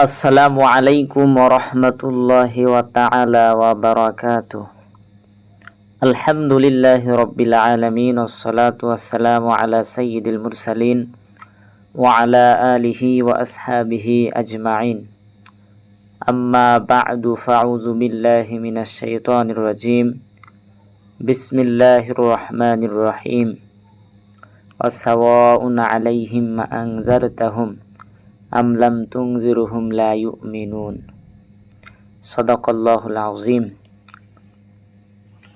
السلام عليكم ورحمة الله وتعالى وبركاته الحمد لله رب العالمين والصلاة والسلام على سيد المرسلين وعلى آله وأصحابه أجمعين أما بعد فأعوذ بالله من الشيطان الرجيم بسم الله الرحمن الرحيم আমলাম তুংজিরুহুম লা ইউমিনুন সদাকল্লাহুল আজিম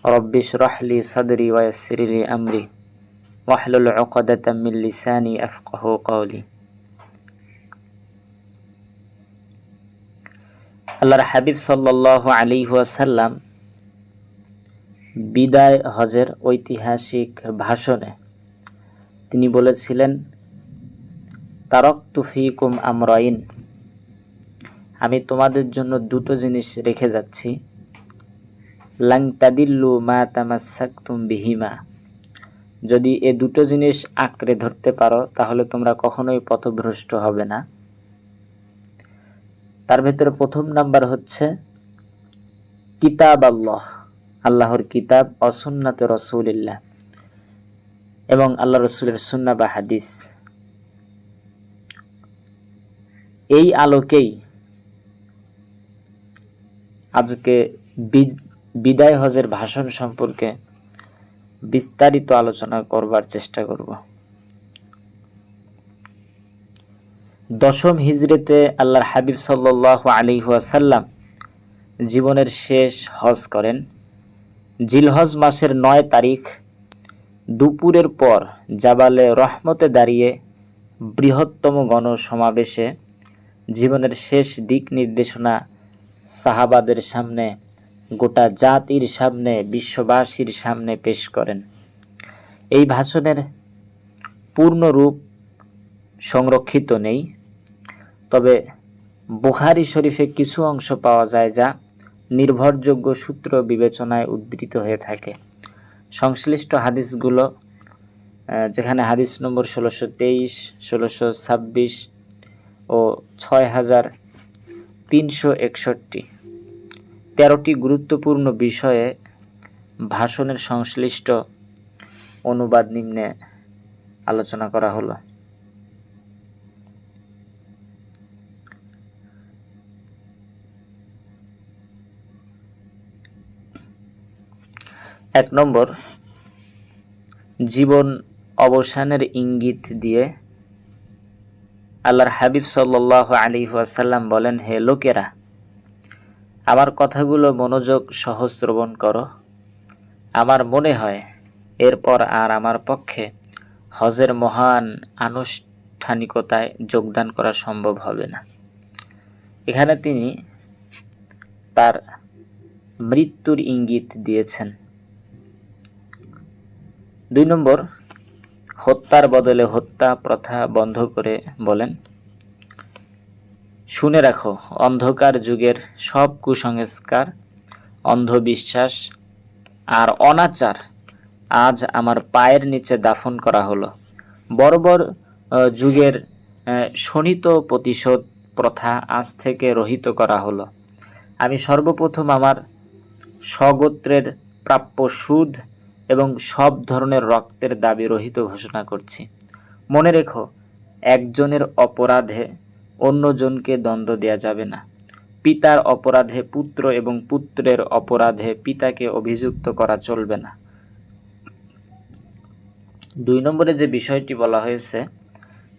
রব্বিশ রহলি সদরি ওয়াসিরিলি আমরি ওয়াহলুল উকদাতাম মিন লিসানি আফকাহু কওলি আল্লাহর হাবিব সাল্লাল্লাহু আলাইহি ওয়াসাল্লাম বিদায় হজের ঐতিহাসিক ভাষণে তিনি বলেছিলেন তারক তুফিকুম আমরাইন। আমি তোমাদের জন্য দুটো জিনিস রেখে যাচ্ছি। লাং তাদিল্লু মা তামাসাক্তুম বিহিমা। যদি এ দুটো জিনিস আঁকড়ে ধরতে পারো, তাহলে তোমরা কখনোই পথভ্রষ্ট হবে না। তার ভেতরে প্রথম নাম্বার হচ্ছে, কিতাব আল্লাহ, আল্লাহর কিতাব অসুন্নাতে রসুলিল্লাহ এবং আল্লাহ রসুলের সুন্না বা হাদিস। এই আলোকেই আজকে বিদায় হজের ভাষণ সম্পর্কে বিস্তারিত আলোচনা করবার চেষ্টা করব। দশম হিজড়েতে আল্লাহর হাবিব সাল্লাহ আলী ওয়াসাল্লাম জীবনের শেষ হজ করেন। জিলহজ মাসের নয় তারিখ দুপুরের পর জাবালে রহমতে দাঁড়িয়ে বৃহত্তম গণসমাবেশে জীবনের শেষ দিক নির্দেশনা সাহাবাদের সামনে, গোটা জাতির সামনে, বিশ্ববাসীর সামনে পেশ করেন। এই ভাষণের পূর্ণ রূপ সংরক্ষিত নেই, তবে বুখারি শরীফে কিছু অংশ পাওয়া যায় যা নির্ভরযোগ্য সূত্র বিবেচনায় উদ্ধৃত হয়ে থাকে। সংশ্লিষ্ট হাদিসগুলো যেখানে হাদিস নম্বর ষোলোশো তেইশ, ষোলোশো ছাব্বিশ ও ছয় হাজার তিনশো একষট্টি। তেরোটি গুরুত্বপূর্ণ বিষয়ে ভাষণের সংশ্লিষ্ট অনুবাদ নিম্নে আলোচনা করা হলো। এক নম্বর, জীবন অবসানের ইঙ্গিত দিয়ে আল্লাহর হাবিব সাল্লাহ আলী ওয়াসাল্লাম বলেন, হে লোকেরা, আমার কথাগুলো মনোযোগ সহ শ্রবণ করো। আমার মনে হয়, এরপর আর আমার পক্ষে হজের মহান আনুষ্ঠানিকতায় যোগদান করা সম্ভব হবে না। এখানে তিনি তার মৃত্যুর ইঙ্গিত দিয়েছেন। দুই নম্বর হত্যার বদলে হত্যা প্রথা বন্ধ করে বলেন, শুনে রাখো, অন্ধকার যুগের সব কুসংস্কার, অন্ধবিশ্বাস আর অনাচার আজ আমার পায়ের নিচে দাফন করা হলো। বর্বর যুগের শোণিত প্রতিশোধ প্রথা আজ থেকে রহিত করা হলো। আমি সর্বপ্রথম আমার স্বগোত্রের প্রাপ্য সুদ এবং সব ধরনের রক্তের দাবি রহিত ঘোষণা করছি। মনে রেখো, একজনের অপরাধে অন্যজনকে দ্বন্দ্ব দেওয়া যাবে না। পিতার অপরাধে পুত্র এবং পুত্রের অপরাধে পিতাকে অভিযুক্ত করা চলবে না। দুই নম্বরে যে বিষয়টি বলা হয়েছে,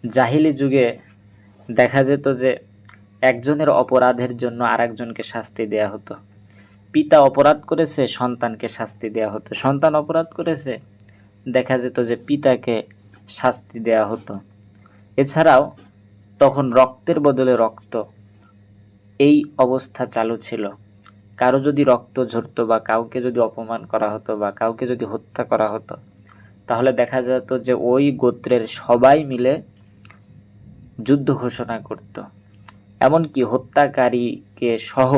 জাহিলি যুগে দেখা যেত যে একজনের অপরাধের জন্য আরেকজনকে শাস্তি দেয়া হতো। পিতা অপরাধ করেছে, সন্তানকে শাস্তি দেওয়া হতো। সন্তান অপরাধ করেছে, দেখা যেত যে পিতাকে শাস্তি দেওয়া হতো। এছাড়াও তখন রক্তের বদলে রক্ত এই অবস্থা চালু ছিল। কারও যদি রক্ত ঝরতো বা কাউকে যদি অপমান করা হতো বা কাউকে যদি হত্যা করা হতো, তাহলে দেখা যেত যে ওই গোত্রের সবাই মিলে যুদ্ধ ঘোষণা করত। এমনকি হত্যাকারীকে সহ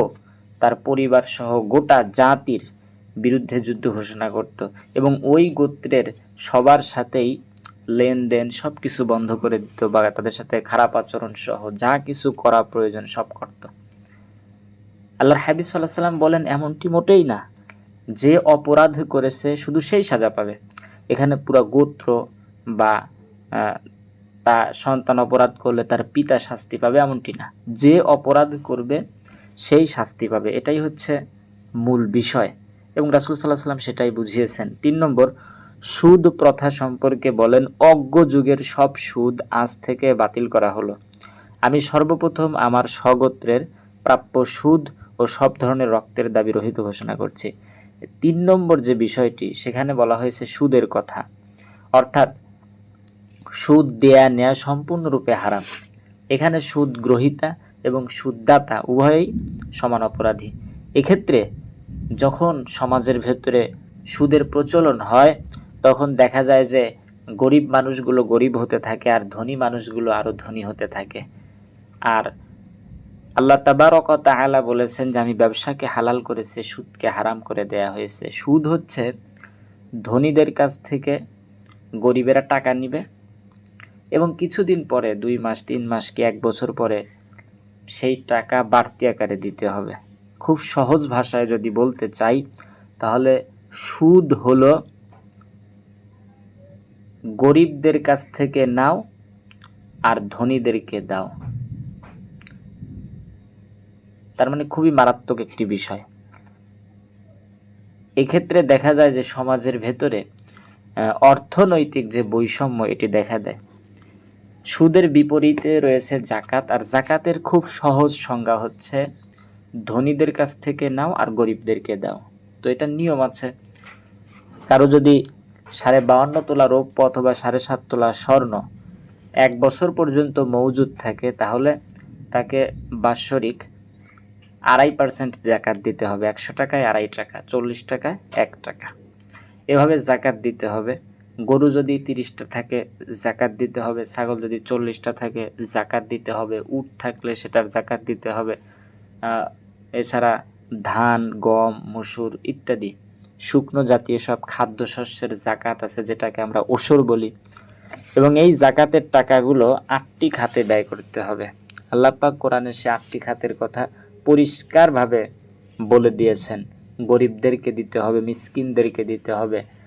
তার পরিবার সহ গোটা জাতির বিরুদ্ধে যুদ্ধ ঘোষণা করত এবং ওই গোত্রের সবার সাথেই লেনদেন সব কিছু বন্ধ করে দিত বা তাদের সাথে খারাপ আচরণ সহ যা কিছু করা প্রয়োজন সব করত। আল্লাহর হাবিব সাল্লাহ সাল্লাম বলেন, এমনটি মোটেই না। যে অপরাধ করেছে শুধু সেই সাজা পাবে। এখানে পুরো গোত্র বা তা সন্তান অপরাধ করলে তার পিতা শাস্তি পাবে এমনটি না। যে অপরাধ করবে সেই শাস্তি পাবে। এটাই হচ্ছে মূল বিষয়। এবং রাসুল সাল্লাহ সাল্লাম সেটাই বুঝিয়েছেন। তিন নম্বর, সুদ প্রথা সম্পর্কে বলেন, অজ্ঞ যুগের সব সুদ আজ থেকে বাতিল করা হলো। আমি সর্বপ্রথম আমার স্বগোত্রের প্রাপ্য সুদ ও সব ধরনের রক্তের দাবি রহিত ঘোষণা করছি। তিন নম্বর যে বিষয়টি, সেখানে বলা হয়েছে সুদের কথা। অর্থাৎ, সুদ দেয়া নেয়া সম্পূর্ণরূপে হারাম। এখানে সুদ গ্রহিতা এবং সুদদাতা উভয়ই সমান অপরাধী। এক্ষেত্রে যখন সমাজের ভেতরে সুদের প্রচলন হয়, তখন দেখা যায় যে গরিব মানুষগুলো গরিব হতে থাকে আর ধনী মানুষগুলো আরও ধনী হতে থাকে। আর আল্লাহ তাবারক তাআলা বলেছেন যে, আমি ব্যবসাকে হালাল করেছি, সুদকে হারাম করে দেয়া হয়েছে। সুদ হচ্ছে ধনীদের কাছ থেকে গরিবেরা টাকা নিবে এবং কিছুদিন পরে, দুই মাস, তিন মাস কি এক বছর পরে সেই টাকা বাড়তি আকারে দিতে হবে। খুব সহজ ভাষায় যদি বলতে চাই, তাহলে সুদ হলো গরিবদের কাছ থেকে নাও আর ধনীদেরকে দাও। তার মানে খুবই মারাত্মক একটি বিষয়। এক্ষেত্রে দেখা যায় যে সমাজের ভেতরে অর্থনৈতিক যে বৈষম্য, এটি দেখা দেয়। সুদের বিপরীতে রয়েছে জাকাত, আর জাকাতের খুব সহজ সংজ্ঞা হচ্ছে ধনীদের কাছ থেকে নাও আর গরিবদেরকে দাও। তো এটা নিয়ম আছে। কারও যদি সাড়ে বাউন্ন তোলা রৌপ্য অথবা সাড়ে সাত তোলা স্বর্ণ এক বছর পর্যন্ত মজুদ থাকে, তাহলে তাকে বাৎসরিক আড়াই পার্সেন্ট জাকাত দিতে হবে। একশো টাকায় আড়াই টাকা, চল্লিশ টাকায় এক টাকা। এভাবে জাকাত দিতে হবে। গরু যদি তিরিশটা থাকে, জাকাত দিতে হবে। ছাগল যদি চল্লিশটা থাকে, জাকাত দিতে হবে। উট থাকলে সেটার জাকাত দিতে হবে। এছাড়া ধান, গম, মসুর ইত্যাদি। শুকনো জাতীয় সব খাদ্যশস্যের জাকাত আছে, যেটাকে আমরা ওসর বলি। এবং এই জাকাতের টাকাগুলো আটটি খাতে ব্যয় করতে হবে। আল্লাহ পাক কোরআনে সে আটটি খাতের কথা পরিষ্কারভাবে বলে দিয়েছেন। গরিবদেরকে দিতে হবে, মিসকিনদেরকে দিতে হবে।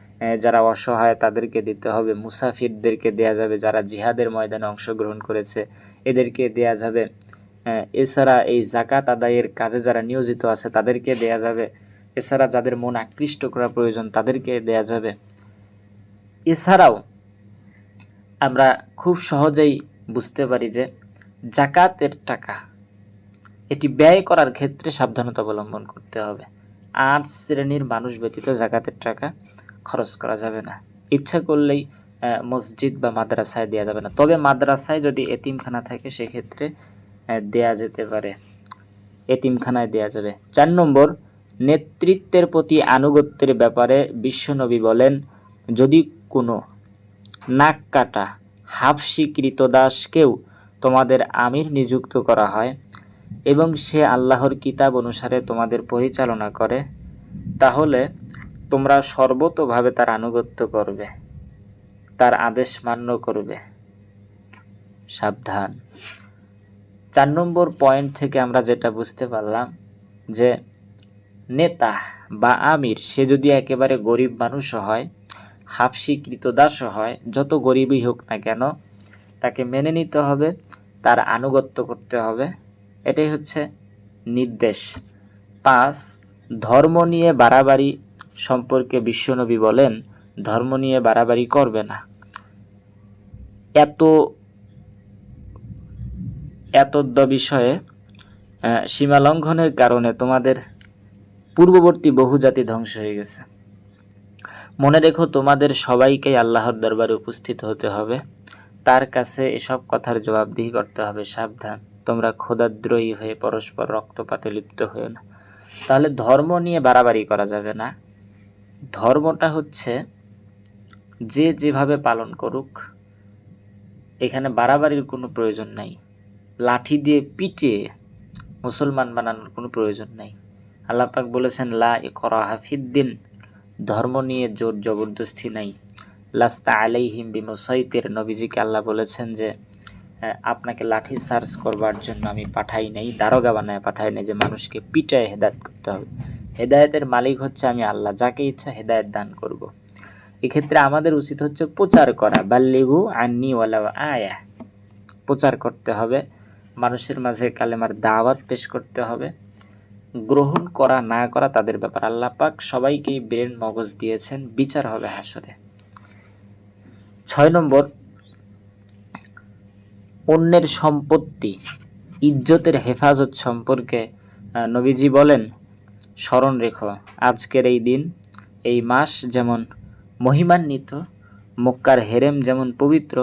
যারা অসহায় তাদেরকে দিতে হবে। মুসাফিরদেরকে দেয়া যাবে। যারা জিহাদের ময়দানে অংশগ্রহণ করেছে, এদেরকে দেয়া যাবে। এছাড়া এই জাকাত আদায়ের কাজে যারা নিয়োজিত আছে, তাদেরকে দেয়া যাবে। এছাড়া যাদের মন আকৃষ্ট করা প্রয়োজন, তাদেরকে দেয়া যাবে। এছাড়াও আমরা খুব সহজেই বুঝতে পারি যে জাকাতের টাকা, এটি ব্যয় করার ক্ষেত্রে সাবধানতা অবলম্বন করতে হবে। আট শ্রেণির মানুষ ব্যতীত জাকাতের টাকা খরচ করা যাবে না। ইচ্ছা করলেই মসজিদ বা মাদ্রাসায় দেওয়া যাবে না। তবে মাদ্রাসায় যদি এতিমখানা থাকে, সেক্ষেত্রে দেয়া যেতে পারে। এতিমখানায় দেয়া যাবে। চার নম্বর, নেতৃত্বের প্রতি আনুগত্যের ব্যাপারে বিশ্বনবী বলেন, যদি কোনো নাক কাটা হাফসি কৃতদাসকেও তোমাদের আমির নিযুক্ত করা হয় এবং সে আল্লাহর কিতাব অনুসারে তোমাদের পরিচালনা করে, তাহলে তোমরা সর্বতোভাবে তার আনুগত্য করবে, তার আদেশ মান্য করবে। সাবধান। চার নম্বর পয়েন্ট থেকে আমরা যেটা বুঝতে পারলাম যে নেতা বা আমির, সে যদি একেবারে গরিব মানুষও হয়, হাফসি কৃতদাসও হয়, যত গরিবই হোক না কেন, তাকে মেনে নিতে হবে, তার আনুগত্য করতে হবে। এটাই হচ্ছে নির্দেশ। পাঁচ, ধর্ম নিয়ে বাড়াবাড়ি সম্পর্কে বিশ্বনবী বলেন ধর্ম নিয়ে বাড়াবাড়ি করবে না। এত এতদ্য বিষয়ে আহ, সীমা লঙ্ঘনের কারণে তোমাদের পূর্ববর্তী বহু জাতি ধ্বংস হয়ে গেছে। মনে রেখো তোমাদের সবাইকেই আল্লাহর দরবারে উপস্থিত হতে হবে। তার কাছে এসব কথার জবাবদিহি করতে হবে সাবধান। তোমরা খোদাদ্রোহী হয়ে পরস্পর রক্তপাতে লিপ্ত হয়েও না। তাহলে ধর্ম নিয়ে বাড়াবাড়ি করা যাবে না। ধর্মটা হচ্ছে যে যেভাবে পালন করুক, এখানে বাড়াবাড়ির কোনো প্রয়োজন নাই। লাঠি দিয়ে পিটিয়ে মুসলমান বানানোর কোনো প্রয়োজন নাই। আল্লাহ পাক বলেছেন, লা করা হাফিদ্দিন ধর্ম নিয়ে জোর জবরদস্তি নাই। লাস্তা আলাইহিম বিমসাইতের। নবীজিকে আল্লাহ বলেছেন যে আপনাকে লাঠি সার্চ করবার জন্য আমি পাঠাই নাই, দারোগা বানায় পাঠাই নাই যে মানুষকে পিটায় হেদায়ত করতে হবে। হেদায়েতের মালিক হচ্ছে আমি আল্লাহ, যাকে ইচ্ছা হেদায়েত দান করব। এক্ষেত্রে আমাদের উচিত হচ্ছে প্রচার করা। বাল্লিগু আন্নি ওয়ালা আয়া। প্রচার করতে হবে, মানুষের মাঝে কালেমার দাওয়াত পেশ করতে হবে। গ্রহণ করা, না করা তাদের ব্যাপার। আল্লাহ পাক সবাইকেই ব্রেন মগজ দিয়েছেন, বিচার হবে হাসরে। ছয় নম্বর, অন্যের সম্পত্তি, ইজ্জতের হেফাজত সম্পর্কে নবীজি বলেন স্মরণ রেখো, আজকের এই দিন, এই মাস যেমন মহিমান্বিত, মক্কার হেরেম যেমন পবিত্র,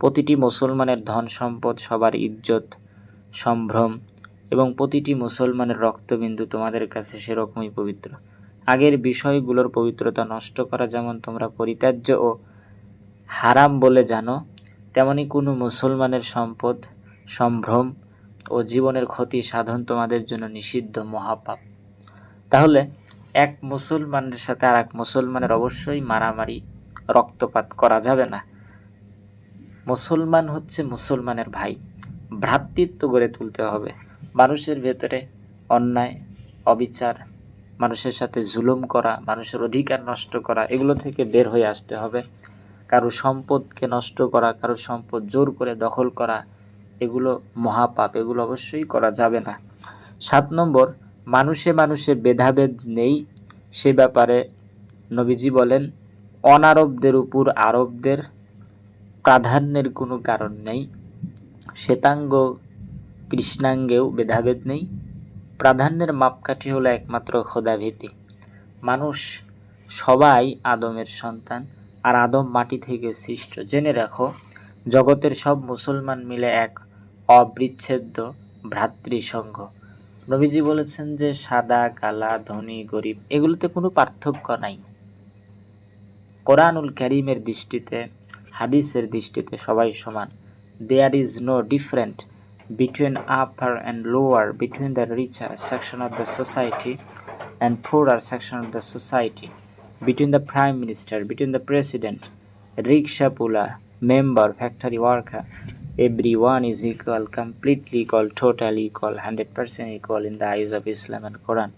প্রতিটি মুসলমানের ধন সম্পদ সবার ইজ্জত, সম্ভ্রম এবং প্রতিটি মুসলমানের রক্তবিন্দু তোমাদের কাছে সেরকমই পবিত্র। আগের বিষয়গুলোর পবিত্রতা নষ্ট করা যেমন তোমরা পরিত্যাজ্য ও হারাম বলে জানো, তেমনি কোনো মুসলমানের সম্পদ, সম্ভ্রম ও জীবনের ক্ষতি সাধন তোমাদের জন্য নিষিদ্ধ, মহাপাপ। তাহলে এক মুসলমানের সাথে আর এক মুসলমানের অবশ্যই মারামারি, রক্তপাত করা যাবে না। মুসলমান হচ্ছে মুসলমানের ভাই। ভ্রাতৃত্ব গড়ে তুলতে হবে। মানুষের ভেতরে অন্যায়, অবিচার, মানুষের সাথে জুলুম করা, মানুষের অধিকার নষ্ট করা, এগুলো থেকে বের হয়ে আসতে হবে। কারও সম্পদকে নষ্ট করা, কারও সম্পদ জোর করে দখল করা, এগুলো মহাপাপ, এগুলো অবশ্যই করা যাবে না। সাত নম্বর মানুষে মানুষে ভেদাভেদ নেই সে ব্যাপারে নবীজি বলেন, অনারবদের উপর আরবদের প্রাধান্যের কোনো কারণ নেই। শ্বেতাঙ্গ কৃষ্ণাঙ্গেও ভেদাভেদ নেই। প্রাধান্যের মাপকাঠি হলো একমাত্র খোদাভীতি মানুষ সবাই আদমের সন্তান আর আদম মাটি থেকে সৃষ্ট। জেনে রাখো, জগতের সব মুসলমান মিলে এক অবিচ্ছেদ্য ভ্রাতৃসংঘ। রবিজি বলেছেন যে, সাদা, কালা, ধনী, গরিব, এগুলোতে কোনো পার্থক্য নাই। কোরআনুল ক্যারিমের দৃষ্টিতে, হাদিসের দৃষ্টিতে সবাই সমান। There is no different between upper and lower between the rich section of the society and poorer section of the society between the prime minister between the president rickshaw puller member factory worker Everyone is equal, completely equal, totally equal, 100% equal in the eyes of Islam and Quran.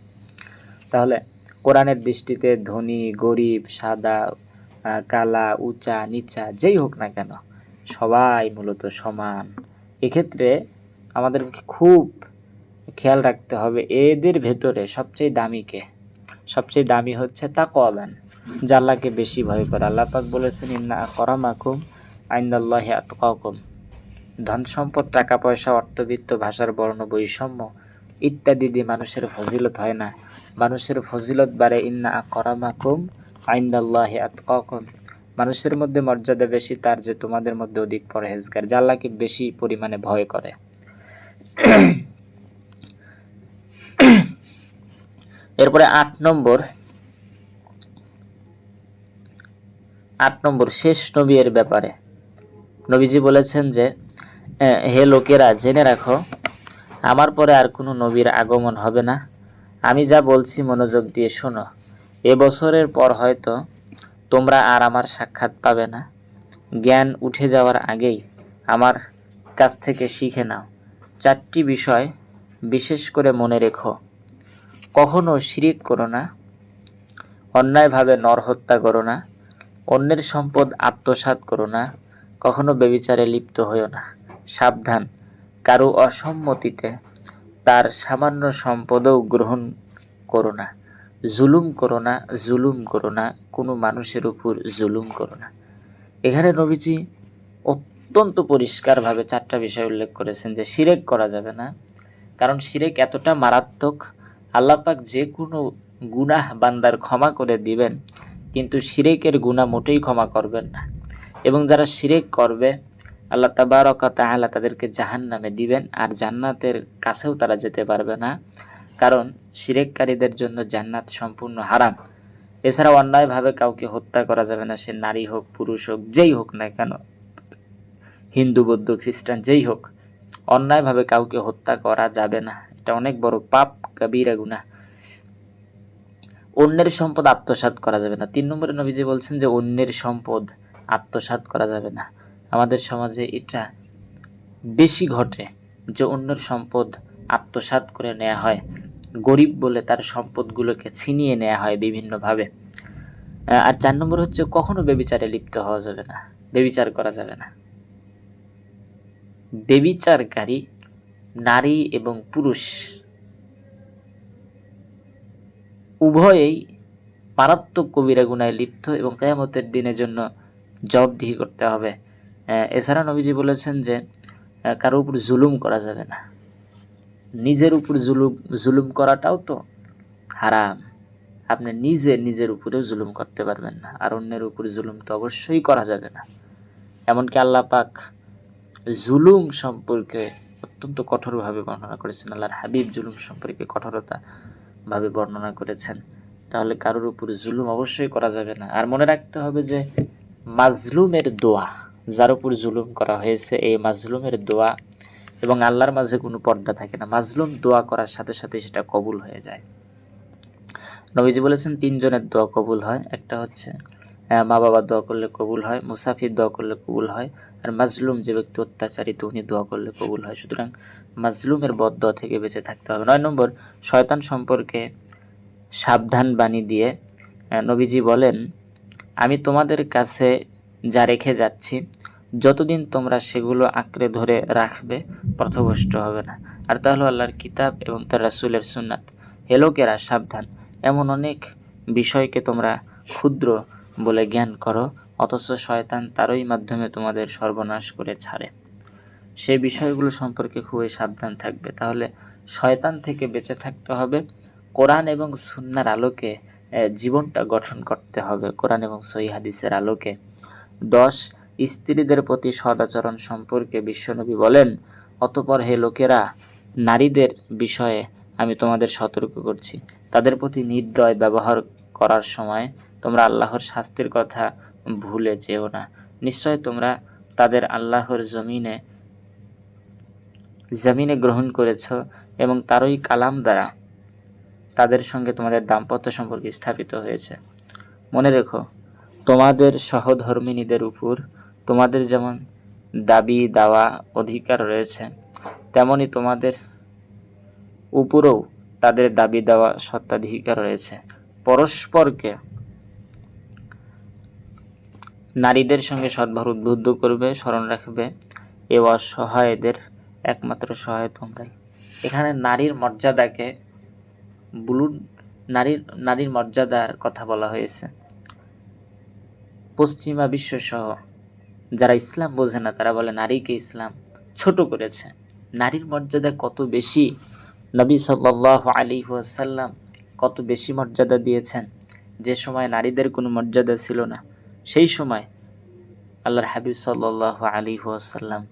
তাহলে কোরআনের দৃষ্টিতে ধনী গরিব সাদা কালা উঁচা নিচা যেই হোক না কেন সবাই মূলত সমান। এক্ষেত্রে আমাদেরকে খুব খেয়াল রাখতে হবে এদের ভেতরে সবচেয়ে দামিকে সবচেয়ে দামি হচ্ছে তাকওয়াবান জাল্লাকে বেশি ভয় করে। আল্লাহ পাক বলেছেন ইন্না করামাকুম আইন্দাল্লাহি আতকাকুম। ধন সম্পদ টাকা পয়সা অর্থবিত্ত, ভাষার বর্ণ, বৈষম্য ইত্যাদি দিয়ে মানুষের ফজিলত হয় না। মানুষের ফজিলত বাড়ে, ইন্না করামাকুম আইন্দাল্লাহি আতকাকুম। মানুষের মধ্যে মর্যাদা বেশি, তার যে তোমাদের মধ্যে অধিক পরহেজগার জাল্লাকে বেশি পরিমাণে ভয় করে। এরপরে আট নম্বর আট নম্বর, শেষ নবী এর ব্যাপারে। নবীজি বলেছেন যে হে লোকেরা, জেনে রাখো, আমার পরে আর কোনো নবীর আগমন হবে না। আমি যা বলছি মনোযোগ দিয়ে শোনো। এ বছরের পর হয়তো তোমরা আর আমার সাক্ষাৎ পাবে না। জ্ঞান উঠে যাওয়ার আগেই আমার কাছ থেকে শিখে নাও। চারটি বিষয় বিশেষ করে মনে রেখো। কখনো শিরিক করো না, অন্যায়ভাবে নর হত্যা করো না, অন্যের সম্পদ আত্মসাৎ করো না, কখনো বেবিচারে লিপ্ত হইও না। সাবধান। কারও অসম্মতিতে তার সামান্য সম্পদও গ্রহণ করো না। জুলুম করো না, জুলুম করো না, কোনো মানুষের উপর জুলুম করো না। এখানে নবীজি অত্যন্ত পরিষ্কারভাবে চারটা বিষয় উল্লেখ করেছেন যে শিরেক করা যাবে না, কারণ শিরেক এতটা মারাত্মক, আল্লাপাক যে কোনো গুনাহ বান্দার ক্ষমা করে দিবেন, কিন্তু শিরেকের গুণা মোটেই ক্ষমা করবেন না। এবং যারা শিরেক করবে আল্লাহ তাবারকা তাআলা তাদেরকে জাহান নামে দিবেন আর জান্নাতের কাছেও তারা যেতে পারবে না। কারণ শিরেককারীদের জন্য জান্নাত সম্পূর্ণ হারাম। এছাড়া অন্যায়ভাবে কাউকে হত্যা করা যাবে না, সে নারী হোক, পুরুষ হোক, যেই হোক না কেন। হিন্দু, বৌদ্ধ, খ্রিস্টান, যেই হোক, অন্যায়ভাবে কাউকে হত্যা করা যাবে না। এটা অনেক বড় পাপ, কবিরা গুনাহ। অন্যের সম্পদ আত্মসাৎ করা যাবে না। তিন নম্বরে নবীজি বলছেন যে, অন্যের সম্পদ আত্মসাৎ করা যাবে না। আমাদের সমাজে এটা বেশি ঘটে যে অন্যের সম্পদ আত্মসাৎ করে নেওয়া হয়। গরিব বলে তার সম্পদগুলোকে ছিনিয়ে নেওয়া হয় বিভিন্নভাবে। আর চার নম্বর হচ্ছে কখনো বেবিচারে লিপ্ত হওয়া যাবে না, বেবিচার করা যাবে না। বেবিচারকারী নারী এবং পুরুষ উভয়েই মারাত্মক কবিরা গুণায় লিপ্ত এবং কেয়ামতের দিনের জন্য জবাবদিহি করতে হবে। এছাড়া নবীজি বলেছেন যে কারও উপর জুলুম করা যাবে না। নিজের উপর জুলুম জুলুম করাটাও তো হারাম। আপনি নিজে নিজের উপরেও জুলুম করতে পারবেন না, আর অন্যের উপর জুলুম তো অবশ্যই করা যাবে না। এমনকি আল্লাহ পাক জুলুম সম্পর্কে অত্যন্ত কঠোরভাবে বর্ণনা করেছেন। আল্লাহর হাবিব জুলুম সম্পর্কে কঠোরতা ভাবে বর্ণনা করেছেন। তাহলে কারোর উপর জুলুম অবশ্যই করা যাবে না। আর মনে রাখতে হবে যে, মাজলুমের দোয়া যার উপর জুলুম করা হয়েছে, এই মাজলুমের দোয়া এবং আল্লাহর মাঝে কোনো পর্দা থাকে না। মাজলুম দোয়া করার সাথে সাথে সেটা কবুল হয়ে যায়। নবীজি বলেছেন, তিনজনের দোয়া কবুল হয়। একটা হচ্ছে মা বাবা দোয়া করলে কবুল হয়, মুসাফির দোয়া করলে কবুল হয়, আর মাজলুম যে ব্যক্তি অত্যাচারিত, উনি দোয়া করলে কবুল হয়। সুতরাং মাজলুমের বদ দোয়া থেকে বেঁচে থাকতে হবে। নয় নম্বর, শয়তান সম্পর্কে সাবধান বাণী দিয়ে নবীজি বলেন, আমি তোমাদের কাছে যা রেখে যাচ্ছি, যতদিন তোমরা সেগুলো আঁকড়ে ধরে রাখবে, পথভ্রষ্ট হবে না। আর তাহলে আল্লাহর কিতাব এবং তার রাসুলের সুন্নাত। হে লোকেরা, সাবধান। এমন অনেক বিষয়কে তোমরা ক্ষুদ্র বলে জ্ঞান করো, অথচ শয়তান তারই মাধ্যমে তোমাদের সর্বনাশ করে ছাড়ে। সেই বিষয়গুলো সম্পর্কে খুবই সাবধান থাকবে। তাহলে শয়তান থেকে বেঁচে থাকতে হবে। কোরআন এবং সুন্নার আলোকে জীবনটা গঠন করতে হবে। কোরআন এবং সহি হাদিসের আলোকে। দশ, স্ত্রীদের প্রতি সদাচরণ সম্পর্কে বিশ্বনবী বলেন, অতপর হে লোকেরা, নারীদের বিষয়ে আমি তোমাদের সতর্ক করছি। তাদের প্রতি নির্দয় ব্যবহার করার সময় তোমরা আল্লাহর শাস্তির কথা ভুলে যেও না। নিশ্চয় তোমরা তাদের আল্লাহর জমিনে জমিনে গ্রহণ করেছ এবং তারই কালাম দ্বারা তাদের সঙ্গে তোমাদের দাম্পত্য সম্পর্ক স্থাপিত হয়েছে। মনে রেখো তোমাদের সহধর্মিনীদের উপর তোমাদের যেমন দাবি দাওয়া অধিকার রয়েছে, তেমনি তোমাদের উপরেও তাদের দাবি দেওয়া সত্ত্বাধিকার রয়েছে। পরস্পরকে নারীদের সঙ্গে সদ্ভাব উদ্বুদ্ধ করবে, স্মরণ রাখবে, এ অসহায়দের একমাত্র সহায় তোমরাই। এখানে নারীর মর্যাদাকে বুলুন নারীর নারীর মর্যাদার কথা বলা হয়েছে। পশ্চিমা বিশ্বসহ যারা ইসলাম বোঝে না, তারা বলে নারীকে ইসলাম ছোট করেছে। নারীর মর্যাদা কত বেশি? নবী সাল্লাহ আলী ওয়াসাল্লাম কত বেশি মর্যাদা দিয়েছেন? যে সময় নারীদের কোনো মর্যাদা ছিল না, সেই সময় আল্লাহর হাবিব সাল্লাহ আলী ওয়াসাল্লাম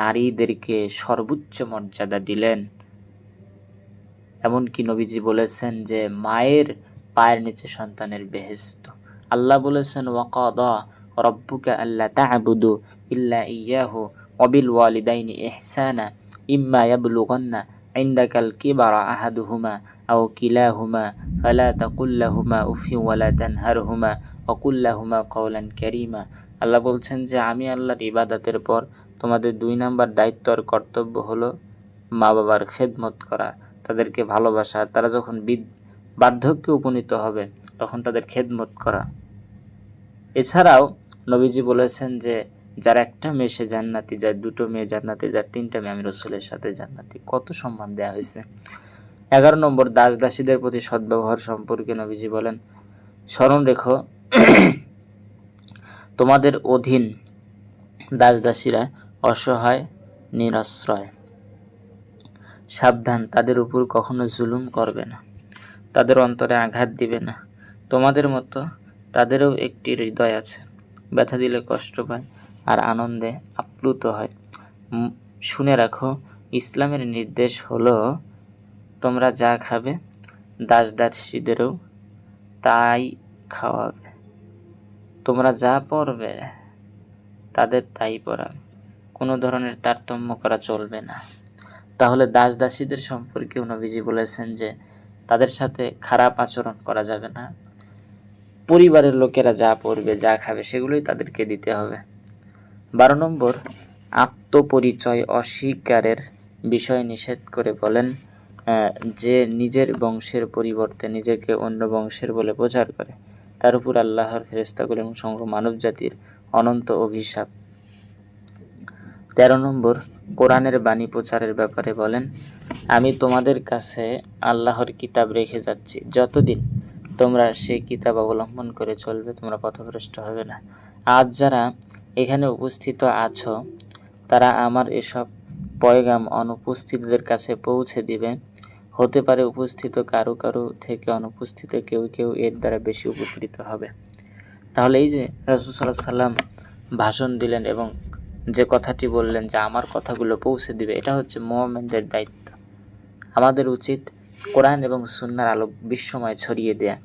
নারীদেরকে সর্বোচ্চ মর্যাদা দিলেন। এমনকি নবীজি বলেছেন যে, মায়ের পায়ের নিচে সন্তানের বেহেস্ত আল্লাহ বলেছেন ওয়াকাদা রব্বুকা আল্লাহ তা'বুদু ইল্লা ইয়াহু ওয়াবিল ওয়ালিদাইনি ইহসানা ইম্মা ইয়াবলুগান্না عندك الكبر أحدهما أو كلاهما فلا تقل لهما أف ولا تنهرهما وقل لهما قولا كريما আল্লাহ বলছেন যে আমি আল্লাহর ইবাদতের পর তোমাদের দুই নাম্বার দায়িত্ব আর কর্তব্য হলো মা বাবার খেদমত করা তাদেরকে ভালোবাসা আর তারা যখন বিদ বার্ধক্যে উপনীত হবে তখন তাদের খেদমত করা এছাড়াও নবীজি বলেছেন যে, যার একটা মেয়ে সে জান্নাতি, যার দুটো মেয়ে জান্নাতি, যার তিনটা মেয়ে আমি রসুলের সাথে জান্নাতি। কত সম্মান দেওয়া হয়েছে। এগারো নম্বর দাস দাসীদের প্রতি সদ্ব্যবহার সম্পর্কে নবীজি বলেন, স্মরণ রেখো, তোমাদের অধীন দাস দাসীরা অসহায়, নিরাশ্রয়, সাবধান, তাদের উপর কখনো জুলুম করবে না, তাদের অন্তরে আঘাত দিবে না। তোমাদের মতো তাদেরও একটি হৃদয় আছে। ব্যথা দিলে কষ্ট পায় আর আনন্দে আপ্লুত হয়। শুনে রাখো, ইসলামের নির্দেশ হলো, তোমরা যা খাবে, দাস দাসীদেরও তাই খাওয়াবে। তোমরা যা পড়বে, তাদের তাই পড়াবে। কোনো ধরনের তারতম্য করা চলবে না। তাহলে দাস দাসীদের সম্পর্কেও নবীজি বলেছেন যে, তাদের সাথে খারাপ আচরণ করা যাবে না। পরিবারের লোকেরা যা পড়বে, যা খাবে, সেগুলোই তাদেরকে দিতে হবে। বারো নম্বর, আত্মপরিচয় অস্বীকারের বিষয় নিষেধ করে বলেন যে নিজের বংশের পরিবর্তে নিজেকে অন্য বংশের বলে প্রচার করে। তার উপর আল্লাহর ফেরেস্তাগুলো এবং সমগ্র মানব জাতির অনন্ত অভিশাপ। তেরো নম্বর, কোরআনের বাণী প্রচারের ব্যাপারে বলেন, আমি তোমাদের কাছে আল্লাহর কিতাব রেখে যাচ্ছি। যতদিন তোমরা সেই কিতাব অবলম্বন করে চলবে, তোমরা পথভ্রষ্ট হবে না। আজ যারা এখানে উপস্থিত আছো, তারা আমার এসব পয়গাম অনুপস্থিতদের কাছে পৌঁছে দিবে। হতে পারে উপস্থিত কারও কারও থেকে অনুপস্থিত কেউ কেউ এর দ্বারা বেশি উপকৃত হবে। তাহলে এই যে রাসুল সাল্লাহ সাল্লাম ভাষণ দিলেন এবং যে কথাটি বললেন যে আমার কথাগুলো পৌঁছে দিবে, এটা হচ্ছে মোহামেনদের দায়িত্ব। আমাদের উচিত কোরআন এবং সুন্নার আলোক বিশ্বময় ছড়িয়ে দেয়া।